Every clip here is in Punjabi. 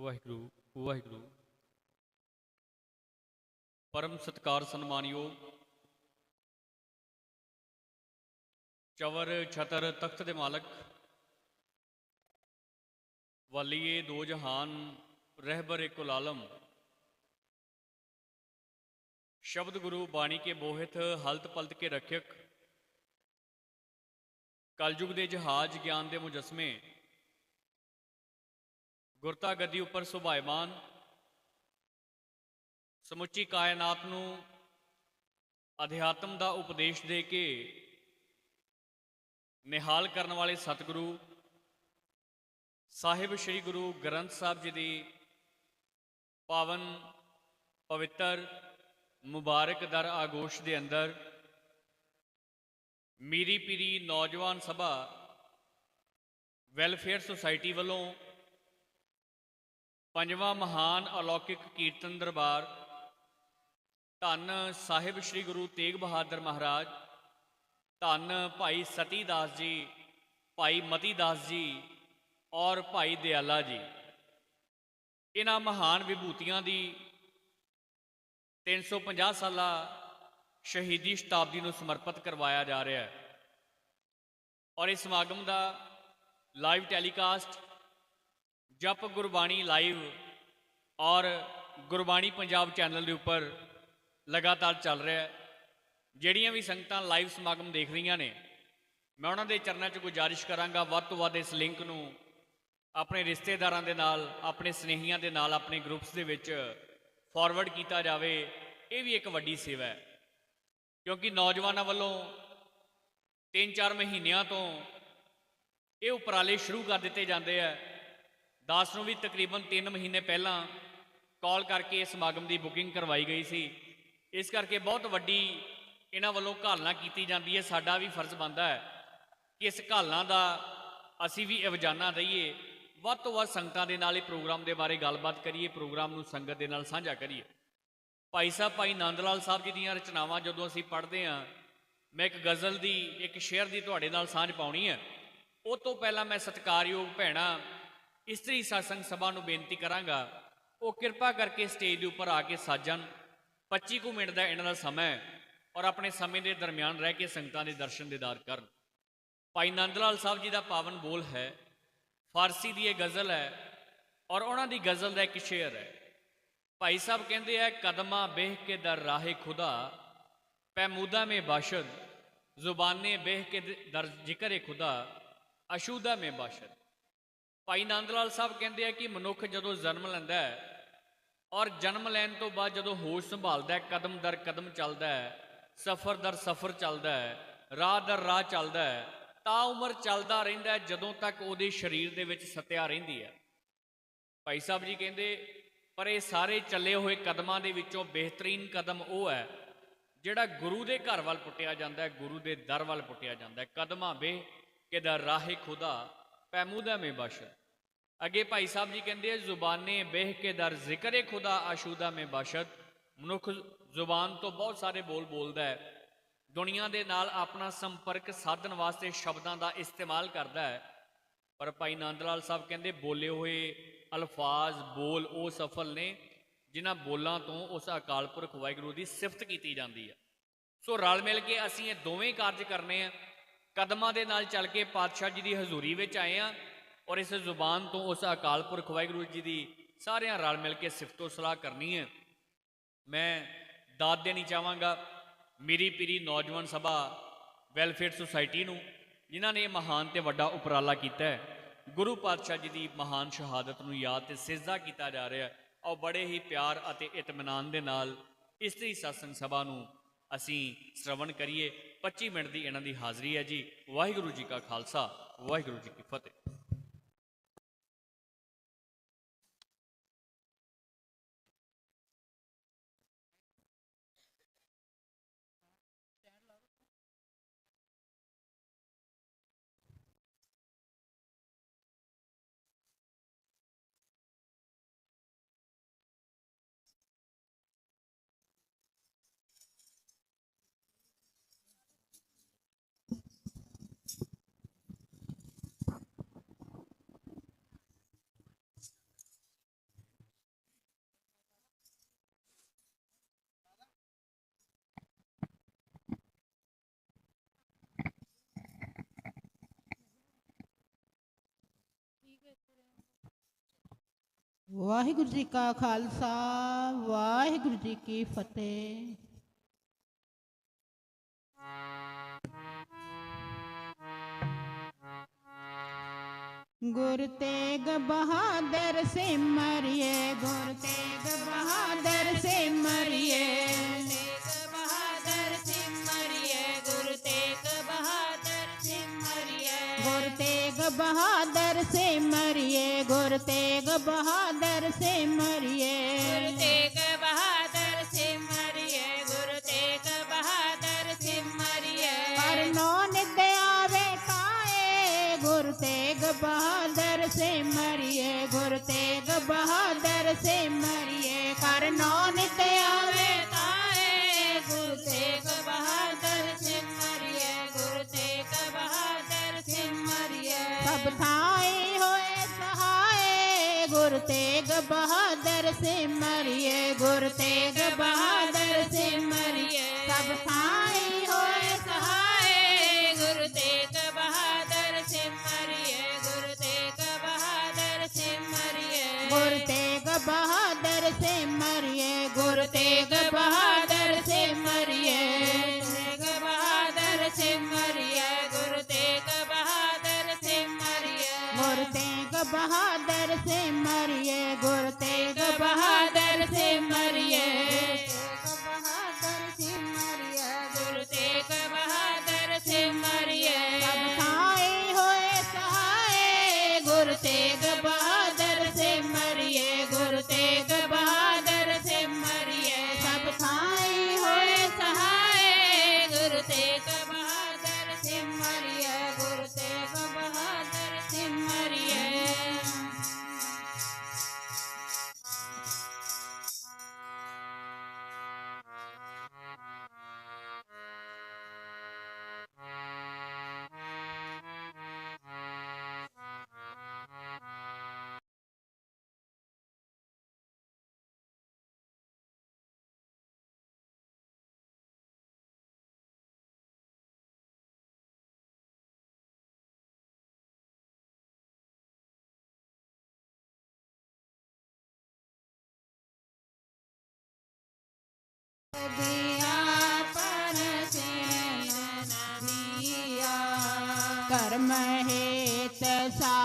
ਵਾਹਿਗੁਰੂ ਵਾਹਿਗੁਰੂ। ਪਰਮ ਸਤਕਾਰ ਸਨਮਾਨਯੋਗ ਚਵਰ ਛਤਰ ਤਖਤ ਦੇ ਮਾਲਕ, ਵਲੀਏ ਦੋ ਜਹਾਨ ਰਹਿਬਰ ਏਕੁਲ ਆਲਮ ਸ਼ਬਦ ਗੁਰੂ ਬਾਣੀ ਕੇ ਬੋਹਿਤ ਹਲਤ ਪਲਤ ਕੇ ਰੱਖਿਅਕ। ਕਲਯੁਗ ਦੇ ਜਹਾਜ਼, ਗਿਆਨ ਦੇ ਮੁਜਸਮੇ। ਗੁਰਤਾ ਗੱਦੀ ਉੱਪਰ ਸੁਭਾਇਮਾਨ। ਸਮੁੱਚੀ ਕਾਇਨਾਤ ਨੂੰ ਅਧਿਆਤਮ ਦਾ ਉਪਦੇਸ਼ ਦੇ ਕੇ ਨਿਹਾਲ ਕਰਨ ਵਾਲੇ ਸਤਿਗੁਰੂ, ਸਾਹਿਬ ਸ੍ਰੀ ਗੁਰੂ ਗ੍ਰੰਥ ਸਾਹਿਬ ਜੀ ਦੀ ਪਾਵਨ ਪਵਿੱਤਰ ਮੁਬਾਰਕ ਦਰ ਆਗੋਸ਼ ਦੇ ਅੰਦਰ ਮੀਰੀ ਪੀਰੀ ਨੌਜਵਾਨ ਸਭਾ ਵੈਲਫੇਅਰ ਸੁਸਾਇਟੀ ਵੱਲੋਂ ਪੰਜਵਾਂ ਮਹਾਨ ਅਲੌਕਿਕ ਕੀਰਤਨ ਦਰਬਾਰ, ਧੰਨ ਸਾਹਿਬ ਸ੍ਰੀ ਗੁਰੂ ਤੇਗ ਬਹਾਦਰ ਮਹਾਰਾਜ, ਧੰਨ ਭਾਈ ਸਤੀ ਦਾਸ ਜੀ, ਭਾਈ ਮਤੀ ਦਾਸ ਜੀ ਔਰ ਭਾਈ ਦਿਆਲਾ ਜੀ। ਇਹਨਾਂ ਮਹਾਨ ਵਿਭੂਤੀਆਂ ਦੀ 350 ਸਾਲਾ ਸ਼ਹੀਦੀ ਸ਼ਤਾਬਦੀ ਨੂੰ ਸਮਰਪਿਤ ਕਰਵਾਇਆ ਜਾ ਰਿਹਾ ਹੈ। ਔਰ ਇਸ ਸਮਾਗਮ ਦਾ ਲਾਈਵ ਟੈਲੀਕਾਸਟ ਜਪ ਗੁਰਬਾਣੀ ਲਾਈਵ ਔਰ ਗੁਰਬਾਣੀ ਪੰਜਾਬ ਚੈਨਲ ਦੇ ਉੱਪਰ ਲਗਾਤਾਰ ਚੱਲ ਰਿਹਾ ਹੈ। ਜਿਹੜੀਆਂ ਵੀ ਸੰਗਤਾਂ ਲਾਈਵ ਸਮਾਗਮ ਦੇਖ ਰਹੀਆਂ ਨੇ, ਮੈਂ ਉਹਨਾਂ ਦੇ ਚਰਨਾਂ 'ਚ ਗੁਜ਼ਾਰਿਸ਼ ਕਰਾਂਗਾ। ਵੱਧ ਤੋਂ ਵੱਧ ਇਸ ਲਿੰਕ ਨੂੰ ਆਪਣੇ ਰਿਸ਼ਤੇਦਾਰਾਂ ਦੇ ਨਾਲ, ਆਪਣੇ ਸਨੇਹੀਆਂ ਦੇ ਨਾਲ, ਆਪਣੇ ਗਰੁੱਪਸ ਦੇ ਵਿੱਚ ਫਾਰਵਰਡ ਕੀਤਾ ਜਾਵੇ। ਇਹ ਵੀ ਇੱਕ ਵੱਡੀ ਸੇਵਾ ਹੈ। ਕਿਉਂਕਿ ਨੌਜਵਾਨਾਂ ਵੱਲੋਂ 3-4 ਮਹੀਨਿਆਂ ਤੋਂ ਇਹ ਉਪਰਾਲੇ ਸ਼ੁਰੂ ਕਰ ਦਿੱਤੇ ਜਾਂਦੇ ਆ। ਦਾਸ ਨੂੰ ਵੀ ਤਕਰੀਬਨ 3 ਮਹੀਨੇ ਪਹਿਲਾਂ ਕਾਲ ਕਰਕੇ ਇਸ ਸਮਾਗਮ ਦੀ ਬੁਕਿੰਗ ਕਰਵਾਈ ਗਈ ਸੀ। ਇਸ ਕਰਕੇ ਬਹੁਤ ਵੱਡੀ ਇਹਨਾਂ ਵੱਲੋਂ ਘਾਲਣਾ ਕੀਤੀ ਜਾਂਦੀ ਹੈ। ਸਾਡਾ ਵੀ ਫਰਜ਼ ਬਣਦਾ ਹੈ ਕਿ ਇਸ ਘਾਲਣਾ ਦਾ ਅਸੀਂ ਵੀ ਇਵਜਾਨਾ ਦਈਏ ਵੱਧ ਤੋਂ ਵੱਧ ਸੰਗਤਾਂ ਦੇ ਨਾਲ ਇਹ ਪ੍ਰੋਗਰਾਮ ਦੇ ਬਾਰੇ ਗੱਲਬਾਤ ਕਰੀਏ, ਪ੍ਰੋਗਰਾਮ ਨੂੰ ਸੰਗਤ ਦੇ ਨਾਲ ਸਾਂਝਾ ਕਰੀਏ। ਭਾਈ ਸਾਹਿਬ, ਭਾਈ ਨੰਦ ਲਾਲ ਸਾਹਿਬ ਜੀ ਦੀਆਂ ਰਚਨਾਵਾਂ ਜਦੋਂ ਅਸੀਂ ਪੜ੍ਹਦੇ ਹਾਂ, ਮੈਂ ਇੱਕ ਗਜ਼ਲ ਦੀ, ਇੱਕ ਸ਼ੇਅਰ ਦੀ ਤੁਹਾਡੇ ਨਾਲ ਸਾਂਝ ਪਾਉਣੀ ਹੈ। ਉਹ ਤੋਂ ਪਹਿਲਾਂ ਮੈਂ ਸਤਿਕਾਰਯੋਗ ਭੈਣਾ ਇਸਤਰੀ ਸਾਸੰਗ ਸਭਾ ਨੂੰ ਬੇਨਤੀ ਕਰਾਂਗਾ, ਉਹ ਕਿਰਪਾ ਕਰਕੇ ਸਟੇਜ ਦੇ ਉੱਪਰ ਆ ਕੇ ਸਾਜਣ। 25 ਕੁ ਮਿੰਟ ਦਾ ਇਹਨਾਂ ਦਾ ਸਮਾਂ ਹੈ ਔਰ ਆਪਣੇ ਸਮੇਂ ਦੇ ਦਰਮਿਆਨ ਰਹਿ ਕੇ ਸੰਗਤਾਂ ਦੇ ਦਰਸ਼ਨ ਦੀਦਾਰ ਕਰਨ। ਭਾਈ ਨੰਦ ਲਾਲ ਸਾਹਿਬ ਜੀ ਦਾ ਪਾਵਨ ਬੋਲ ਹੈ, ਫਾਰਸੀ ਦੀ ਇਹ ਗਜ਼ਲ ਹੈ ਔਰ ਉਹਨਾਂ ਦੀ ਗਜ਼ਲ ਦਾ ਇੱਕ ਸ਼ੇਅਰ ਹੈ। ਭਾਈ ਸਾਹਿਬ ਕਹਿੰਦੇ ਆ, ਕਦਮਾਂ ਬਹਿ ਕੇ ਦਰ ਰਾਹੇ ਖੁਦਾ ਪੈਮੂਦਾ ਮੇ ਬਾਸ਼ਦ, ਜ਼ੁਬਾਨੇ ਬਹਿ ਕੇ ਦਰ ਜ਼ਿਕਰੇ ਖੁਦਾ ਅਸ਼ੂਦਾ ਮੇ ਬਾਸ਼ਦ। ਭਾਈ ਨੰਦ ਲਾਲ ਸਾਹਿਬ ਕਹਿੰਦੇ ਆ ਕਿ ਮਨੁੱਖ ਜਦੋਂ ਜਨਮ ਲੈਂਦਾ ਹੈ ਔਰ ਜਨਮ ਲੈਣ ਤੋਂ ਬਾਅਦ ਜਦੋਂ ਹੋਸ਼ ਸੰਭਾਲਦਾ ਹੈ, ਕਦਮ ਦਰ ਕਦਮ ਚੱਲਦਾ ਹੈ, ਸਫ਼ਰ ਦਰ ਸਫ਼ਰ ਚੱਲਦਾ ਹੈ, ਰਾਹ ਦਰ ਰਾਹ ਚੱਲਦਾ ਹੈ, ਤਾਂ ਉਮਰ ਚੱਲਦਾ ਰਹਿੰਦਾ ਹੈ ਜਦੋਂ ਤੱਕ ਉਹਦੇ ਸਰੀਰ ਦੇ ਵਿੱਚ ਸਤਿਆ ਰਹਿੰਦੀ ਹੈ। ਭਾਈ ਸਾਹਿਬ ਜੀ ਕਹਿੰਦੇ, ਪਰ ਇਹ ਸਾਰੇ ਚੱਲੇ ਹੋਏ ਕਦਮਾਂ ਦੇ ਵਿੱਚੋਂ ਬਿਹਤਰੀਨ ਕਦਮ ਉਹ ਹੈ ਜਿਹੜਾ ਗੁਰੂ ਦੇ ਘਰ ਵੱਲ ਪੁੱਟਿਆ ਜਾਂਦਾ ਹੈ, ਗੁਰੂ ਦੇ ਦਰ ਵੱਲ ਪੁੱਟਿਆ ਜਾਂਦਾ ਹੈ। ਕਦਮਾਂ ਬੇ ਕਿ ਦਰ ਰਾਹੇ ਖੁਦਾ ਪੈਮੂਦਾ ਮੇ ਬਸ਼ਰ ਅੱਗੇ ਭਾਈ ਸਾਹਿਬ ਜੀ ਕਹਿੰਦੇ ਜ਼ੁਬਾਨੇ ਬਹਿ ਕੇ ਦਰ ਜ਼ਿਕਰੇ ਖੁਦਾ ਆਸ਼ੂਦਾ ਮੇ ਬਸ਼ਦ ਮਨੁੱਖ ਜ਼ੁਬਾਨ ਤੋਂ ਬਹੁਤ ਸਾਰੇ ਬੋਲ ਬੋਲਦਾ ਹੈ। ਦੁਨੀਆ ਦੇ ਨਾਲ ਆਪਣਾ ਸੰਪਰਕ ਸਾਧਨ ਵਾਸਤੇ ਸ਼ਬਦਾਂ ਦਾ ਇਸਤੇਮਾਲ ਕਰਦਾ ਹੈ। ਪਰ ਭਾਈ ਨੰਦ ਲਾਲ ਸਾਹਿਬ ਕਹਿੰਦੇ, ਬੋਲੇ ਹੋਏ ਅਲਫਾਜ਼, ਬੋਲ ਉਹ ਸਫਲ ਨੇ, ਜਿਨ੍ਹਾਂ ਬੋਲਾਂ ਤੋਂ ਉਸ ਅਕਾਲ ਪੁਰਖ ਵਾਹਿਗੁਰੂ ਦੀ ਸਿਫਤ ਕੀਤੀ ਜਾਂਦੀ ਹੈ। ਸੋ ਰਲ ਮਿਲ ਕੇ ਅਸੀਂ ਇਹ ਦੋਵੇਂ ਕਾਰਜ ਕਰਨੇ ਆ। ਕਦਮਾਂ ਦੇ ਨਾਲ ਚੱਲ ਕੇ ਪਾਤਸ਼ਾਹ ਜੀ ਦੀ ਹਜ਼ੂਰੀ ਵਿੱਚ ਆਏ ਆ ਔਰ ਇਸ ਜ਼ੁਬਾਨ ਤੋਂ ਉਸ ਅਕਾਲ ਪੁਰਖ ਵਾਹਿਗੁਰੂ ਜੀ ਦੀ ਸਾਰਿਆਂ ਰਲ ਮਿਲ ਕੇ ਸਿਫਤੋ ਸਲਾਹ ਕਰਨੀ ਹੈ। ਮੈਂ ਦਾਤ ਦੇਣੀ ਚਾਹਾਂਗਾ ਮੇਰੀ ਪੀਰੀ ਨੌਜਵਾਨ ਸਭਾ ਵੈਲਫੇਅਰ ਸੁਸਾਇਟੀ ਨੂੰ, ਜਿਨ੍ਹਾਂ ਨੇ ਇਹ ਮਹਾਨ ਤੇ ਵੱਡਾ ਉਪਰਾਲਾ ਕੀਤਾ ਹੈ। ਗੁਰੂ ਪਾਤਸ਼ਾਹ ਜੀ ਦੀ ਮਹਾਨ ਸ਼ਹਾਦਤ ਨੂੰ ਯਾਦ ਤੇ ਸਿਜਦਾ ਕੀਤਾ ਜਾ ਰਿਹਾ ਹੈ। ਔਰ ਬੜੇ ਹੀ ਪਿਆਰ ਅਤੇ ਇਤਮਨਾਨ ਦੇ ਨਾਲ ਇਸ ਇਸਤਰੀ ਸਤਸੰਗ ਸਭਾ ਨੂੰ ਅਸੀਂ ਸ਼ਰਵਣ ਕਰੀਏ। 25 ਮਿੰਟ ਦੀ ਇਹਨਾਂ ਦੀ ਹਾਜ਼ਰੀ ਹੈ ਜੀ। ਵਾਹਿਗੁਰੂ ਜੀ ਕਾ ਖਾਲਸਾ, ਵਾਹਿਗੁਰੂ ਜੀ ਕੀ ਫਤਿਹ। ਵਾਹਿਗੁਰੂ ਜੀ ਕਾ ਖਾਲਸਾ, ਵਾਹਿਗੁਰੂ ਜੀ ਕੀ ਫਤਿਹ। ਗੁਰ ਤੇਗ ਬਹਾਦਰ ਸਿਮਰਿਏ ਗੁਰ ਤੇਗ ਬਹਾਦਰ ਸਿਮਰਿਏ ਤੇਗ ਬਹਾਦਰ ਸਿਮਰਿਏ ਗੁਰੂ ਤੇਗ ਬਹਾਦਰ ਸਿਮਰਿਏ ਗੁਰ ਤੇਗ ਬਹਾਦਰ ਸਿਮਰਿਏ ਗੁਰ ਤੇਗ ਬਹਾਦਰ ਸਿਮਰਿਏ ਗੁਰੂ ਤੇਗ ਬਹਾਦਰ ਸਿਮਰਿਏ ਗੁਰੂ ਤੇਗ ਬਹਾਦਰ ਸਿਮਰਿਏ ਕਰਨੋ ਨਿਦ ਆਵੇ ਕਾਏ ਗੁਰ ਤੇਗ ਬਹਾਦਰ ਸਿਮਰਿਏ ਗੁਰ ਤੇਗ ਬਹਾਦਰ ਸਿਮਰਿਏ ਕਰਨੋ ਨਿਦ ਸਹਾਏ ਗੁਰ ਤੇਗ ਬਹਾਦਰ ਸਿਮਰਿਏ ਗੁਰ ਤੇਗ ਬਹਾਦਰ ਸਿਮਰਿਏ ਸਭ ਥਾਈ ਹੋਏ, ਸਹਾਏ। ਗੁਰੂ ਤੇਗ ਬਹਾਦਰ ਸਿਮਰਿਏ ਗੁਰੂ ਤੇਗ ਬਹਾਦਰ ਸਿਮਰਿਏ ਗੁਰ ਤੇਗ ਕਰਮ ਹੇਤ ਸਾ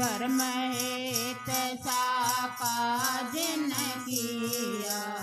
परमहेत सा काज न किया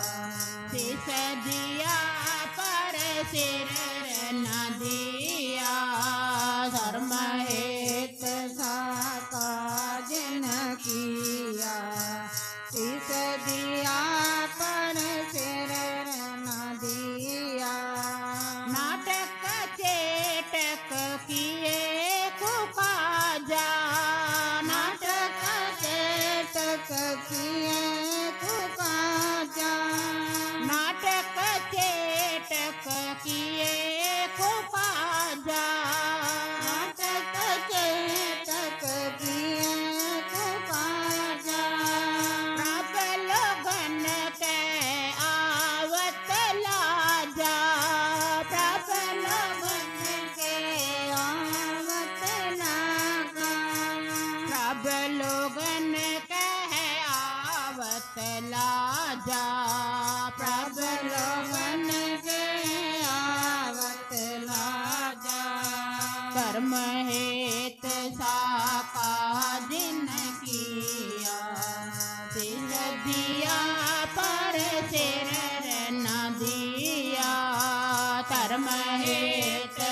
It's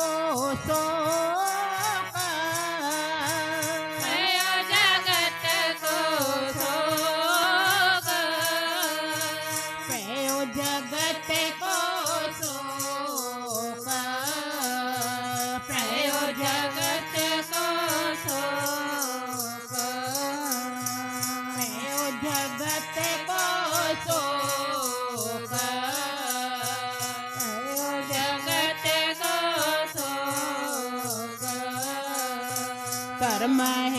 কত my